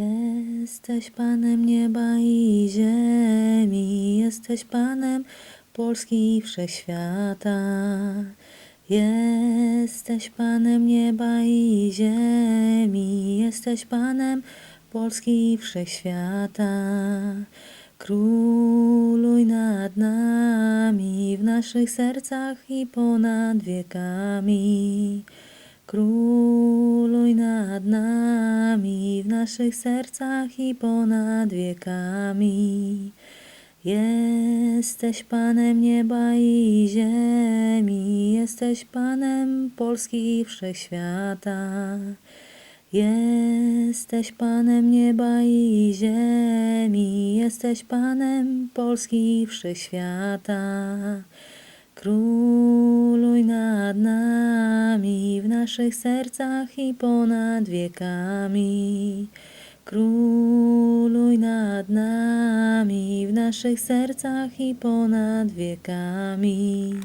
Jesteś Panem nieba i ziemi, jesteś Panem Polski i wszechświata. Jesteś Panem nieba i ziemi, jesteś Panem Polski i wszechświata. Króluj nad nami, w naszych sercach i ponad wiekami. Króluj nad nami, naszych sercach i ponad wiekami. Jesteś Panem nieba i ziemi, jesteś Panem Polski i wszechświata. Jesteś Panem nieba i ziemi, jesteś Panem Polski i wszechświata. W naszych sercach i ponad wiekami. Króluj nad nami, w naszych sercach i ponad wiekami.